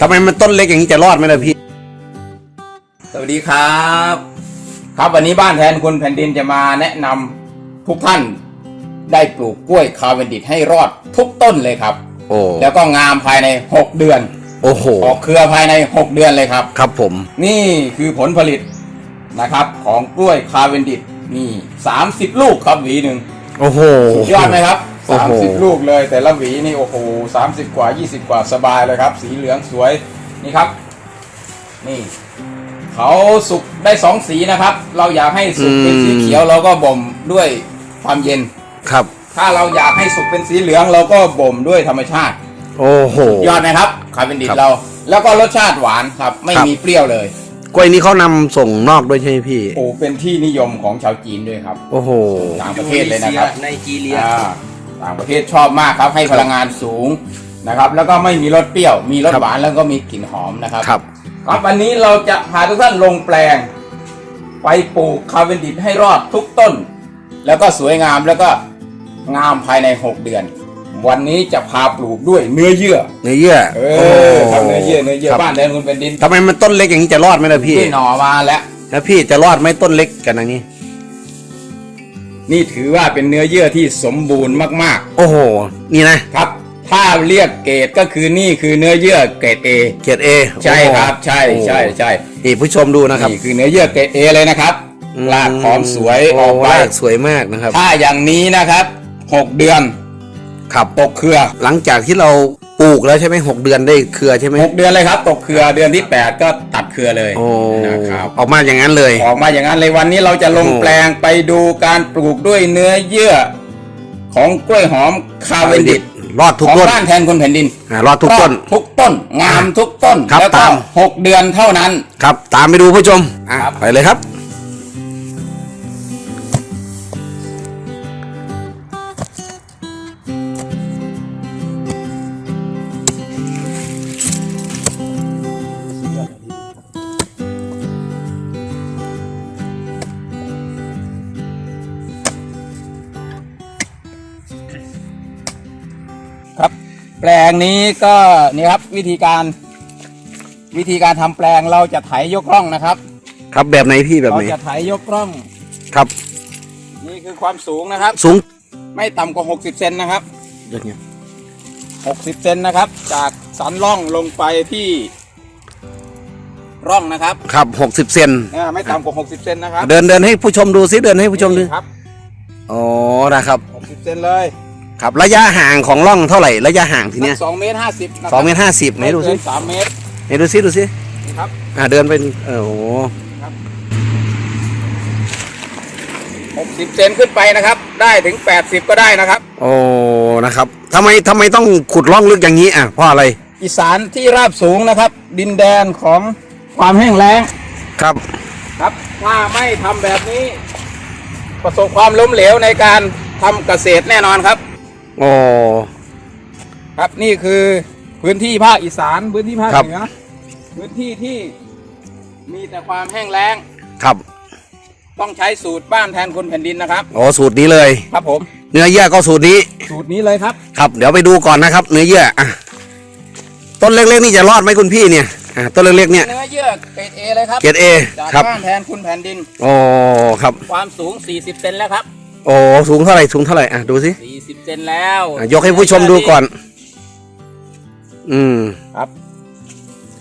ทำไมมันต้นเล็กอย่างนี้จะรอดไหมล่ะพี่ สวัสดีครับ ครับวันนี้บ้านแทนคุณแผ่นดินจะมาแนะนำทุกท่านได้ปลูกกล้วยคาเวนดิตให้รอดทุกต้นเลยครับ โอ้แล้วก็งามภายใน 6 เดือน โอ้โห ออกเครือภายใน 6 เดือนเลยครับ ครับผม นี่คือผลผลิตนะครับ ของกล้วยคาเวนดิตนี่ 30 ลูกครับหวีหนึ่งโอ้โห สุดยอดไหมครับ โอ้โห 30 ลูกเลย แต่ละหวีนี่โอ้โห30 กว่า 20 กว่าสบายเลยครับ สีเหลืองสวยนี่ครับ นี่เขาสุกได้สองสีนะครับ เราอยากให้สุกเป็นสีเขียวเราก็บ่มด้วยความเย็น ครับ ถ้าเราอยากให้สุกเป็นสีเหลืองเราก็บ่มด้วยธรรมชาติ โอ้โห ยอดนะครับคาเวนดิครัตบเรา แล้วก็รสชาติหวานครับ ไม่ครับ มีเปรี้ยวเลย กล้วยนี้เขานำส่งนอกด้วยใช่ไหมพี่ โอ้เป็นที่นิยมของชาวจีนด้วยครับ โอ้โห ต่างประเทศเลยนะครับไนจีเรีย อ่า ต่างประเทศชอบมากครับ ให้พลังงานสูงนะครับ แล้วก็ไม่มีรสเปรี้ยว มีรสครับหวานแล้วก็มีกลิ่นหอมนะครับ ครับ ครับวันนี้เราจะพาทุกท่านลงแปลง ไปปลูกคาเวนดิตให้รอดทุกต้น แล้วก็สวยงามแล้วก็งามภายใน 6 เดือน วันนี้จะพาปลูกด้วยเนื้อเยื่อ เนื้อเยื่อเอโอ้อครับเนื้อเยื่อเนื้อเยื่อครับบ้านแดนคุณเป็นดินทำไมมันต้นเล็กอย่างนี้จะรอดไหมล่ะพี่ที่หน่อมาแล้วแล้วพี่จะรอดไหมต้นเล็กกันอย่างนี้ นี่ถือว่าเป็นเนื้อเยื่อที่สมบูรณ์มากโอ้โห นี่นะ ๆ ครับ ถ้าเรียกเกรดก็คือนี่คือเนื้อเยื่อเกรด A เกียรติเอใช่ครับ ใช่ใช่ใช่นี่ผู้ชมดูนะครับ นี่คือเนื้อเยื่อเกรด A เลยนะครับรากหอมสวยออกไปโรากสวยมากนะครับ ถ้าอย่างนี้นะครับหกเดือนครับ ตกเครือ หลังจากที่เราปลูกแล้วใช่ไหมหกเดือนได้เครือใช่ไหมหกเดือนเลยครับ ตกเครือเดือนที่ 8 ก็ตัด เครือเลยโอ้นะครับออกมาอย่างนั้นเลย ออกมาอย่างนั้นเลยวันนี้เราจะลงโอ้แปลงไปดูการปลูกด้วยเนื้อเยื่อ ของกล้วยหอมคาเวนดิตรอดทุกของต้นบ้านแทนคนแผ่นดินอ่ารอดทุกต้นรอดทุกต้น งามทุกต้นครับแล้วก็ตามหกเดือนเท่านั้น ครับ ตามไปดูผู้ชมอะครับไปเลยครับครับ งนี้ก็นี่ครับวิธีการ วิธีการทำแปลงเราจะไถยกร่องนะครับ ครับแบบไหนพี่แบบเราไหนจะไถยกร่อง ครับ นี่คือความสูงนะครับ สูงไม่ต่ำกว่า 60 เซนนะครับ อย่างเงี้ย60 เซนนะครับ จากสันร่องลงไปที่ร่องนะครับครับหกสิบเซนอ่าไม่ต่ำกว่า 60 เซนนะครับเดินเดินให้ผู้ชมดูซิเดินให้ผู้ชมดูนี่ครับอ๋อนะครับ 60 เซนเลย ครับระยะห่างของร่องเท่าไหร่ระยะห่างทีเนี้ยสองเมตรห้าสิบนะคสรัองเมตรห้าสิบไหนดูซิสามเมตรไหนดูซิดูซินี่ครับอ่าเดินไปเออโอ้โห60เซนขึ้นไปนะครับ ได้ถึง80ก็ได้นะครับ โอ้นะครับทำไมทำไมต้องขุดร่องลึกอย่างนี้อะเพราะอะไร อีสานที่ราบสูงนะครับ ดินแดนของความแห้งแล้งครับครับถ้าไม่ทำแบบนี้ ประสบความล้มเหลวในการทำเกษตรแน่นอนครับ โอ้ครับนี่คือพื้นที่ภาคอีสานพื้นที่ภาคครับเหนือพื้นที่ที่มีแต่ความแห้งแล้งครับ ต้องใช้สูตรบ้านแทนคนแผ่นดินนะครับโอ้สูตรนี้เลย ครับผม เนื้อเยื่อก็สูตรนี้ สูตรนี้เลยครับ ครับ เดี๋ยวไปดูก่อนนะครับ เนื้อเยื่ออะต้นเล็กๆนี่จะรอดไหมคุณพี่เนี่ยอะต้นเล็กๆเนี่ยเนื้อเยื่อเกรดเอเลยครับเกรดเอจากครับบ้านแทนคุณแผ่นดินโอ้ครับ ความสูง 40เซนแล้วครับ โอ้สูงเท่าไหร่สูงเท่าไหร่อะดูสิ40เซนแล้วอะยกให้ผู้ชมดูก่อน อืมครับ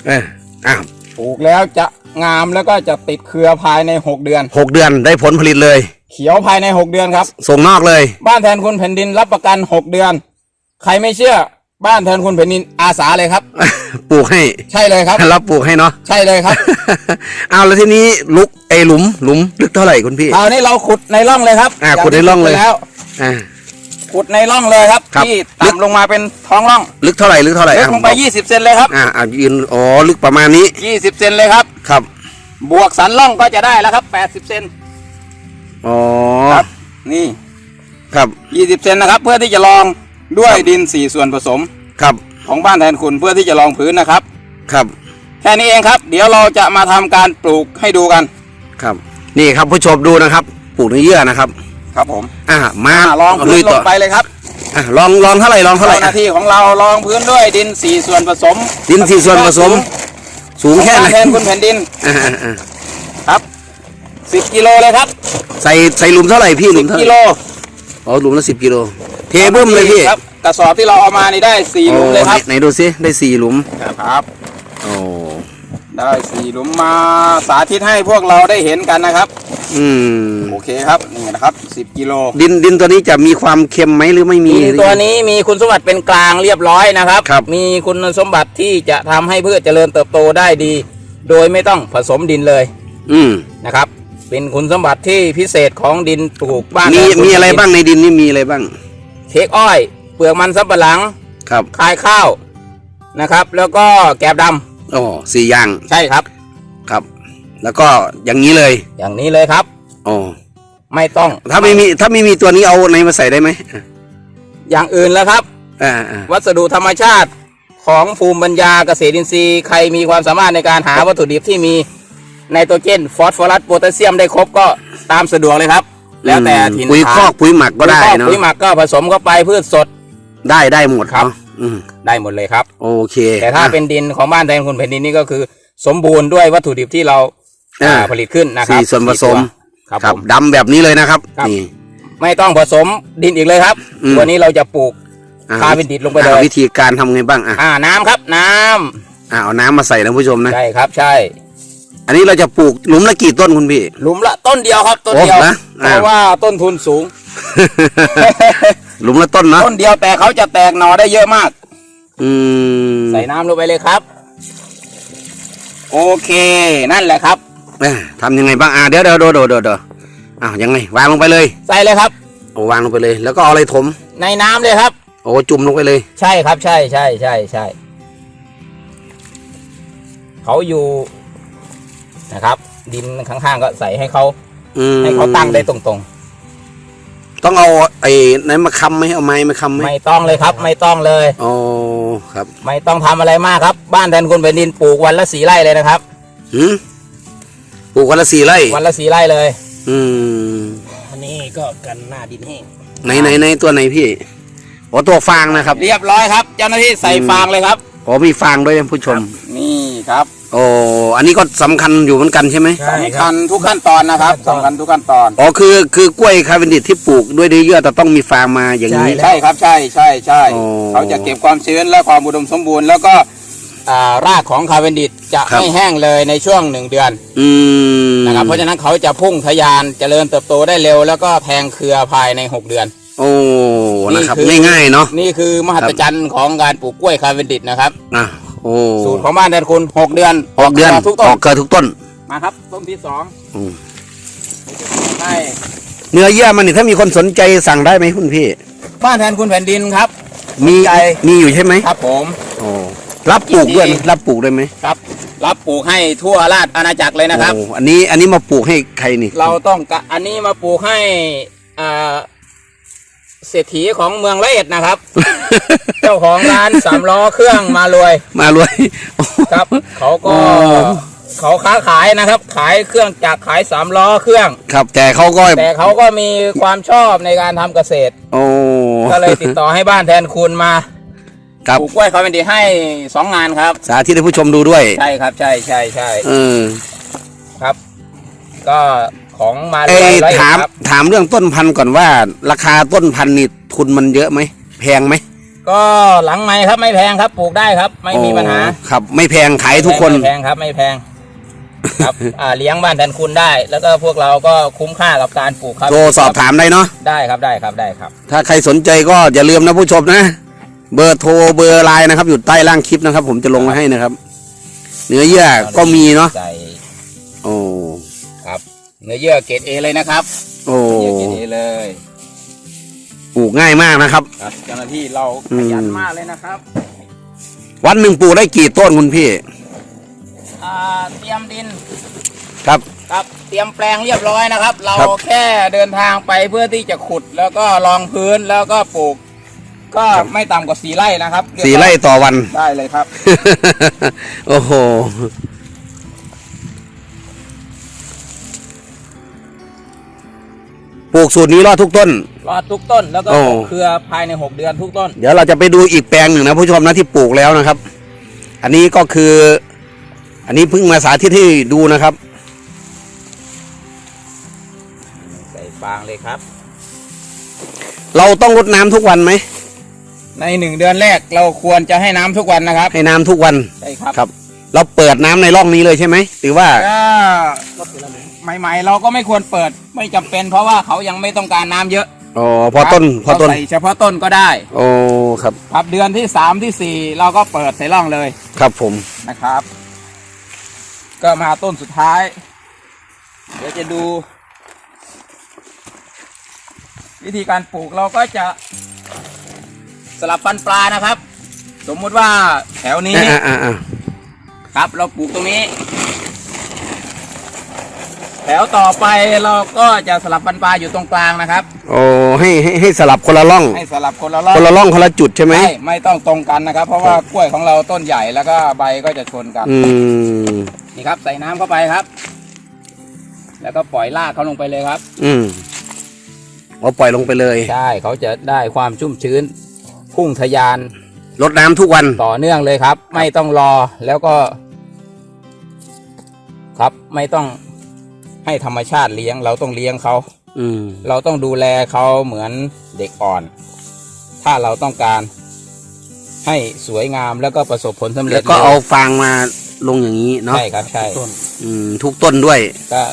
เอออะปลูกแล้วจะงามแล้วก็จะติดเครือภายใน6เดือน หกเดือนได้ผลผลิตเลย เขียวภายใน6เดือนครับ ส่งนอกเลย บ้านแทนคุณแผ่นดินรับประกัน6เดือน ใครไม่เชื่อ บ้านแทนคุณแผ่นดินอาสาเลยครับ ปลูกให้ ใช่เลยครับรับปลูกให้เนาะ ใช่เลยครับเอาแล้วทีนี้ลุกไอหลุมหลุมลึกเท่าไหร่คุณพี่ คราวนี้เราขุดในร่องเลยครับอ่าขุดในร่องเลยย่าที่ขุดไปแล้ว อ่า ขุดในร่องเลยครับ ครับ ที่ต่ำลงมาเป็นท้องร่องลึกเท่าไหร่ลึกเท่าไหร่ลึกอะลงไป20 เซนเลยครับ อ่าอ่ายืนอ๋อลึกประมาณนี้20 เซนเลยครับ ครับบวกสันร่องก็จะได้แล้วครับ 80 เซนอ๋อครับ นี่ ครับ 20 เซนนะครับ เพื่อที่จะลองด้วยดิน 4 ส่วนผสม ครับของบ้านแทนคุณเพื่อที่จะลองพื้นนะครับ ครับแค่นี้เองครับ เดี๋ยวเราจะมาทำการปลูกให้ดูกัน ครับ นี่ครับผู้ชมดูนะครับ ปลูกเนื้อเยื่อนะครับ ครับผมอ่ามาอ่าลองลุพื้ยนลต่องไปเลยครับอะลองลองเท่าไหร่ลองเท่าไหร่เจ้าหน้าที่ของเรารองพื้นด้วยดินสี่ส่วนผสม ดินสี่ส่วนผสม สูงแค่ไหนของบ้านแทนคุณแผ่นดินอ่าอ่าอ่าครับสิบกิโลเลยครับ ใส่ใส่หลุมเท่าไหร่พี่หลุสิบมเท่าไหกิร่โลอ๋อหลุมละสิบกิโลเทบึ้มเลยพี่ครับ กระสอบที่เราเอามานี่ได้สี่หลุมเลยครับโอ้ไหนไหนดูซิได้สี่หลุมครับโอ้ได้สี่หลุมมาสาธิตให้พวกเราได้เห็นกันนะครับ อืมโอเคครับนี่นะครับสิบกิโลดินดินตัวนี้จะมีความเค็มไหมหรือไม่มีดินตัวนี้มีคุณสมบัติเป็นกลางเรียบร้อยนะครับครับมีคุณสมบัติที่จะทำให้พืชเจริญเติบโตได้ดี โดยไม่ต้องผสมดินเลย อืมนะครับ เป็นคุณสมบัติที่พิเศษของดินปลูกบ้านมีแทนคุณมีอะไรบ้างในดินนี่มีอะไรบ้าง เค้กอ้อย เปลือกมันสำปะหลังครับคายข้าวนะครับ แล้วก็แกบดำโอ้สี่อย่างใช่ครับ ครับ แล้วก็อย่างนี้เลยอย่างนี้เลยครับโอ้ไม่ต้องถ้าไม่มีถ้าไม่มีตัวนี้เอาไหนมาใส่ได้ไหมอย่างอื่นแล้วครับ อ่าอ่าวัสดุธรรมชาติของภูมิปัญญาเกษตรอินทรีย์ใครมีความสามารถในการหาวัตถุดิบที่มีไนโตรเจน ฟอสฟอรัสโพแทสเซียมได้ครบก็ตามสะดวกเลยครับ แล้วแต่ถิ่นปุ๋ยฐานคอกปุ๋ยหมักก็ได้ปุ๋ยคอกเนาะปุ๋ยหมักก็ผสมเข้าไปพืชสด ได้ได้หมดครับ เนาะอืมได้หมดเลยครับ โอเคแต่ถ้าเป็นดินของบ้านแทนคุณแผ่นดินนี่ก็คือ สมบูรณ์ด้วยวัตถุดิบที่เราอ่าอ่าผลิตขึ้นนะครับสี่ส่วนผสม ตัวครับครับผมดำแบบนี้เลยนะครับ ครับ นี่ ไม่ต้องผสมดินอีกเลยครับอืม วันนี้เราจะปลูกอ่คาร์บอนดิตลงไปเลยอ่าวิธีการทำไงบ้างอะอ่าน้ำครับน้ำอ่าเอาน้ำมาใส่นะผู้ชมนะ ใช่ครับใช่ อันนี้เราจะปลูกหลุมละกี่ต้นคุณพี่ หลุมละต้นเดียวครับต้นเดียวโอ้นะเพอ่า ราะว่าต้นทุนสูง หลุมละต้นเนาะต้นเดียวแต่เขาจะแตกหน่อได้เยอะมาก อืมใส่น้ำลงไปเลยครับ โอเคนั่นแหละครับ เอ้ยทำยังไงบ้างอ่าเดี๋ยวเดี๋ยวเดี๋ยวเดี๋ยวเดี๋ยวอ้าวยังไงวางลงไปเลยใส่เลยครับ โอ้วางลงไปเลย แล้วก็เอาอะไรถม ในน้ำเลยครับ โอ้จุ่มลงไปเลย ใช่ครับใช่ใช่ใช่ใช่เขาอยู่ นะครับ ดินข้างๆก็ใส่ให้เขาอืมให้เขาตั้งได้ตรงต้องเอาไอ้ไหนมาค้ำไหมเอาไม้มาค้ำไหมๆไม่ต้องเลยครับ ไม่ต้องเลยอ๋อครับ ไม่ต้องทำอะไรมากครับ บ้านแทนคุณแผ่นดินปลูกวันละสีไร่เลยนะครับหืมปลูกวันละสี่ไร่ วันละสีไร่เลย อืมอันนี้ก็กันหน้าดินแห้งไหนไหนไหนตัวไหนพี่โอ้ตัวฟางนะครับ เรียบร้อยครับ เจ้าหน้าที่ใส่อืมฟางเลยครับโอ้มีฟางด้วยท่านผู้ชมนี่ ครับ โอ้อันนี้ก็สำคัญอยู่เหมือนกันใช่ไหมสำคัญทุกขั้นตอนนะครับสำคัญทุกขั้นตอน อ๋อคือคือกล้วยคาร์เวนดิตที่ปลูกด้วยเนื้อเยื่อแต่ต้องมีฟางมาอย่างนี้ใช่ครับใช่ใช่ใช่โอ้เขาจะเก็บความชื้นและความอุดมสมบูรณ์แล้วก็อ่ารากของคาร์เวนดิตจะครับ ไม่แห้งเลยในช่วงหนึ่งเดือนอืมนะครับเพราะฉะนั้นเขาจะพุ่งทะยานเจริญเติบโตได้เร็ว แล้วก็แทงเครือภายใน 6 เดือน โอ้นะครับนี่คือ ง่ายๆเนาะ นี่คือมหัศจรรย์ของการปลูกกล้วยคาร์เวนดิตนะครับ อะ โอ้สูตรของบ้านแทนคุณ6เดือนออกเดือนทุกต้อนอกเกิดทุกต้นมาครับต้นที่สองอืมให้เนื้อเยื่อมันนี่ถ้ามีคนสนใจสั่งได้ไหมคุณพี่ บ้านแทนคุณแผ่นดินครับ มีสนใจมีอยู่ใช่ไหมครับผมโอ้รับปลูกด้วยไหมยินดีรับปลูกได้ไหมครับ รับปลูกให้ทั่วราชอาณาจักรเลยนะครับโอ้อันนี้อันนี้มาปลูกให้ใครนี่ เราต้องกะอันนี้มาปลูกให้อ่า เศรษฐีของเมืองละเอ็ดนะครับ เจ้าของร้านสามล้อเครื่องมารวย มารวยครับ เขาก็อ๋อเขาค้าขายนะครับ ขายเครื่องจักรขายสามล้อเครื่อง ครับแต่เขาก็แต่เขาก็มีความชอบในการทำเกษตร โอ้ก็เลยติดต่อให้บ้านแทนคุณมาครับปลูกกล้วยเขาเป็นดีให้สองงานครับ สาธิตให้ผู้ชมดูด้วย ใช่ครับ ใช่ใช่ใช่เออครับ ก็ ของมาเอ้เรื่อยยๆถามครับถามเรื่องต้นพันธุ์ก่อนว่า ราคาต้นพันธุ์นี่ทุนมันเยอะไหมแพงไหมก็หลังไม้ครับไม่แพงครับปลูกได้ครับ ไม่มีปัญหาอ๋อครับ ไม่แพงขายทุกคนไม่แพงครับไม่แพงครับอ่าเลี้ยงบ้านแทนคุณได้ แล้วก็พวกเราก็คุ้มค่ากับการปลูกครับโทรสอบถามได้เนาะได้ครับได้ครับได้ครับ ถ้าใครสนใจก็อย่าลืมนะผู้ชมนะ เบอร์โทรเบอร์ไลน์นะครับอยู่ใต้ล่างคลิปนะครับ ผมจะลงไว้ให้นะครับ เนื้อเยื่อก็มีเนาะใส่โอ้ครับ เนื้อเยื่อเกรดเอเลยนะครับโอ้เนื้อเยื่อเกรดเอเลยปลูกง่ายมากนะครับ ครับเจ้าหน้าที่เราอืขมยันมากเลยนะครับ วันหนึ่งปลูกได้กี่ต้นคุณพี่อ่าเตรียมดินครับ ครับเตรียมแปลงเรียบร้อยนะครับ เราครับแค่เดินทางไปเพื่อที่จะขุดแล้วก็รองพื้นแล้วก็ปลูก ก็ไม่ต่ำกว่าสี่ไร่นะครับเยบอยสี่ไร่ต่อวัน ได้เลยครับ โอ้โห ปลูกสูตรนี้รอดทุกต้น รอดทุกต้นแล้วก็โอ้ออกเครือภายใน 6 เดือนทุกต้น เดี๋ยวเราจะไปดูอีกแปลงหนึ่งนะผู้ชมนะที่ปลูกแล้วนะครับ อันนี้ก็คือ อันนี้เพิ่งมาสาธิตให้ดูนะครับ ใส่ฟางเลยครับ เราต้องรดน้ำทุกวันไหมในหนึ่งเดือนแรกเราควรจะให้น้ำทุกวันนะครับให้น้ำทุกวัน ใช่ครับครับ เราเปิดน้ำในร่องนี้เลยใช่ไหมหรือว่า ก็ ใหม่ ๆ เราก็ไม่ควรเปิดไม่จำเป็น เพราะว่าเขายังไม่ต้องการน้ำเยอะอ๋อพอต้นพอต้นเราใส่เฉพาะต้นก็ได้โอ้ครับครับเดือนที่สามที่สี่เราก็เปิดใส่ร่องเลยครับผมนะครับ ก็มาต้นสุดท้าย เดี๋ยวจะดู วิธีการปลูกเราก็จะสลับฟันปลานะครับ สมมุติว่าแถวนี้อ่าอ่าอ่าครับ เราปลูกตรงนี้ แถวต่อไปเราก็จะสลับฟันปลาอยู่ตรงกลางนะครับ โอ้ให้ให้ให้สลับคนละร่อง ให้สลับคนละรอบคนละร่องคนละจุดใช่ไหมไม่ไม่ต้องตรงกันนะครับ เพราะว่ากล้วยของเราต้นใหญ่แล้วก็ใบก็จะชนกันอืมนี่ครับใส่น้ำเข้าไปครับ แล้วก็ปล่อยรากเขาลงไปเลยครับ อืมเอาปล่อยลงไปเลยใช่เขาจะได้ความชุ่มชื้น พุ่งทะยานรดน้ำทุกวันต่อเนื่องเลยครับ ไม่ต้องรอแล้วก็ ครับไม่ต้อง ให้ธรรมชาติเลี้ยง เราต้องเลี้ยงเขาอืมเราต้องดูแลเขาเหมือนเด็กอ่อน ถ้าเราต้องการให้สวยงามแล้วก็ประสบผลสำเร็แล้จวก็เอาร็วฟางมาลงอย่างนี้เนาะใช่ครับใช่อืมทุกต้นด้วยก็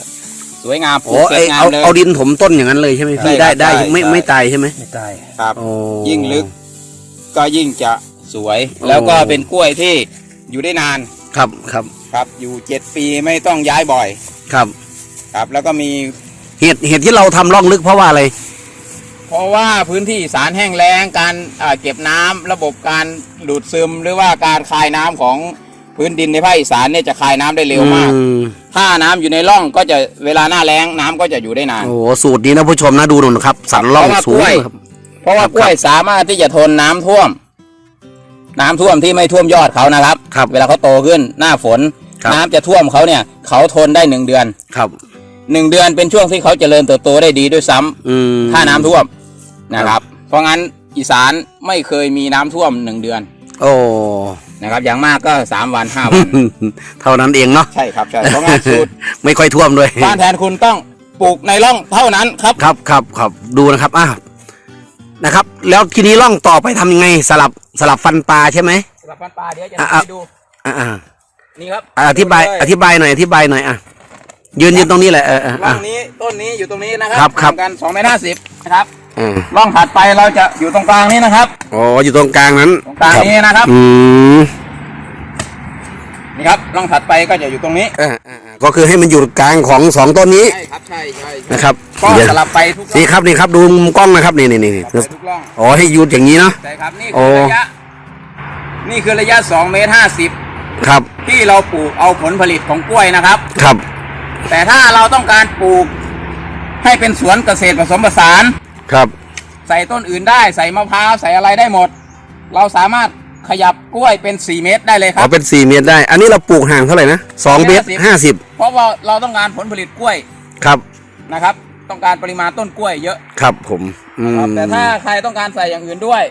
สวยงามปลูโอ้กสไอวยงามเอาเลย เอาดินถมต้นอย่างนั้นเลยใช่ไหมใช่พี่ครัได้บได้ใช่ไม่ใช่ไม่ตายใช่ไหมไม่ตาย ครับ โอ้ ยิ่งลึกก็ยิ่งจะสวย โอ้ แล้วก็เป็นกล้วยที่อยู่ได้นานครับครับครับ อยู่เจ็ดปีไม่ต้องย้ายบ่อย ครับ ครับ แล้วก็มีเหตุเหตุที่เราทำร่องลึกเพราะว่าอะไร เพราะว่าพื้นที่อีสารแห้งแล้งการอ่าเก็บน้ำระบบการดูดซึม หรือว่าการคายน้ำของพื้นดินในภาคอีสานเนี่ยจะคายน้ำได้เร็วมาก อืมถ้าน้ำอยู่ในร่องก็จะเวลาหน้าแล้งน้ำก็จะอยู่ได้นาน โอ้โหสูตรนี้นะผู้ชมนะดูหน่อยครับ สันร่องเพราะว่าสูงกล้วยครับ เพราะว่ากล้วยสามารถที่จะทนน้ำท่วม น้ำท่วมที่ไม่ท่วมยอดเขานะครับ ครับ เวลาเขาโตขึ้นหน้าฝน ครับ น้ำจะท่วมเขาเนี่ย เขาทนได้หนึ่งเดือน ครับ หนึ่งเดือนเป็นช่วงที่เขาเจริญเติบโตได้ดีด้วยซ้ำอืม ถ้าน้ำท่วมนะครับ เพราะงั้นอีสานไม่เคยมีน้ำท่วมหนึ่งเดือนโอ้ นะครับ อย่างมากก็สามวันห้าวัน เท่านั้นเองเนาะ ใช่ครับใช่เพราะงั้นสูตรไม่ค่อยท่วมด้วย บ้านแทนคุณต้องปลูกในร่องเท่านั้นครับ ครับครับครับดูนะครับอะนะครับ แล้วทีนี้ร่องต่อไปทำยังไงสลับสลับฟันปลาใช่ไหม สำหรับพันปลาเดี๋ยวจะอะให้ดู อ่าอ่านี่ครับอะอธิบายดูเลอธิบายหน่อย อธิบายหน่อยอะ ยืนยืนตรงนี้แหละเออเออร่อะองนี้ต้นนี้อยู่ตรงนี้นะครัครับครับ ห่างกันสองเมตรห้าสิบนะครับอ่าร่องถัดไปเราจะอยู่ตรงกลางนี้นะครับ อ๋ออยู่ตรงกลางนั้นตรงกลางนี้นะครับ อืมนี่ครับร่องถัดไปก็จะอยู่ตรงนี้อ่าอ่าอ่าก็คือให้มันอยู่กลางของสองต้นนี้ใช่ครับใช่ใช่ใช่นะครับก็เดี๋ยวสลับไปทุกร่องนี่ครับนี่ครับดูมุมกล้องนะครับนี่นี่นี่สลับไปทุกร่อง อ๋อให้หยุดอย่างนี้เนาะ ใช่ครับนี่โอ้ คือระยะ นี่คือระยะ2เมตร50 ครับที่เราปลูกเอาผลผลิตของกล้วยนะครับ ครับ แต่ถ้าเราต้องการปลูกให้เป็นสวนเกษตรผสมผสาน ครับ ใส่ต้นอื่นได้ใส่มะพร้าวใส่อะไรได้หมด เราสามารถขยับกล้วยเป็น 4 เมตรได้เลยคอ๋รัอบเป็นสี่เมตรได้ อันนี้เราปลูกห่างเท่าไหร่นะสองเมตรห้าสิบเพราะว่าเราต้องการผลผลิตกล้วยครับ นะครับ ต้องการปริมาณต้นกล้วยเยอะ ครับผมอืมครับแต่ถ้าใครต้องการใส่อย่างอื่นด้วย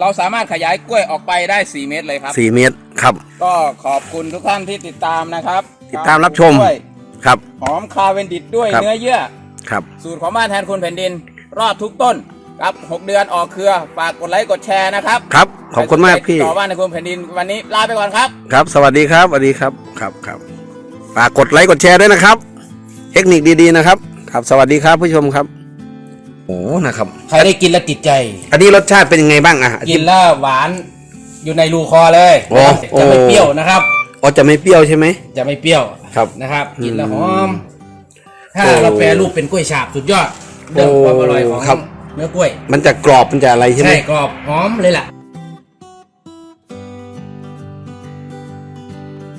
เราสามารถขยายกล้วยออกไปได้ 4 เมตรเลยครับ สี่เมตรครับ ก็ขอบคุณทุกท่านที่ติดตามนะครับติดตามรับชมด้วย ครับ หอมคาเวนดิตด้วยครับ เนื้อเยื่อ ครับ สูตรของบ้านแทนคุณแผ่นดิน รอดทุกต้นครับ 6 เดือนออกเครือ ฝากกดไลค์กดแชร์นะครับครับ ขอบคุณมากพี่ ต่อบ้านแทนคุณแผ่นดินวันนี้ลาไปก่อนครับ ครับ สวัสดีครับ สวัสดีครับ ครับครับฝากกดไลค์กดแชร์ด้วยนะครับ เทคนิคดีๆนะครับ ครับ สวัสดีครับผู้ชมครับ โอ้นะครับ ใครได้กินแล้วติดใจ อันนี้รสชาติเป็นยังไงบ้างอะ กินแล้วหวานอยู่ในรูคอเลยโอ้จะไม่โอ้ เปรี้ยวนะครับ อ๋อจะไม่เปรี้ยวใช่ไหมจะไม่เปรี้ยว ครับนะครับกินแล้วอืหมอม ถ้าโอ้เราแปรรูปเป็นกล้วยฉาบสุดยอดเรื่องความอร่อยของครับ เนื้อกล้วย มันจะกรอบมันจะอะไรใช่ไหม ใช่กรอบหอมเลยล่ะ